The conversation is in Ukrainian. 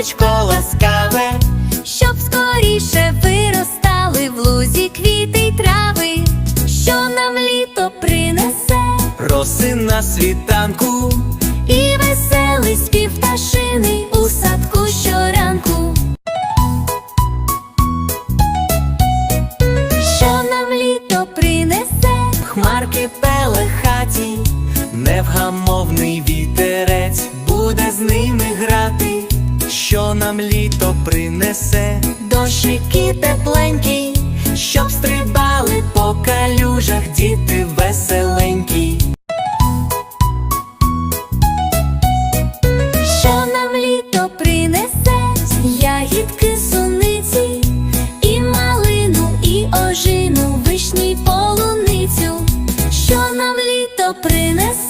сонечко ласкаве, щоб скоріше виростали в лузі квіти й трави, що нам літо принесе, роси на світанку, і веселий спів пташини у садку щоранку. Що нам літо принесе, хмарки пелехаті, невгамовний нам літо принесе, дощики тепленькі, щоб стрибали по калюжах діти веселенькі. що нам літо принесе, ягідки суниці, і малину, і ожину, вишні полуницю, що нам літо принесе.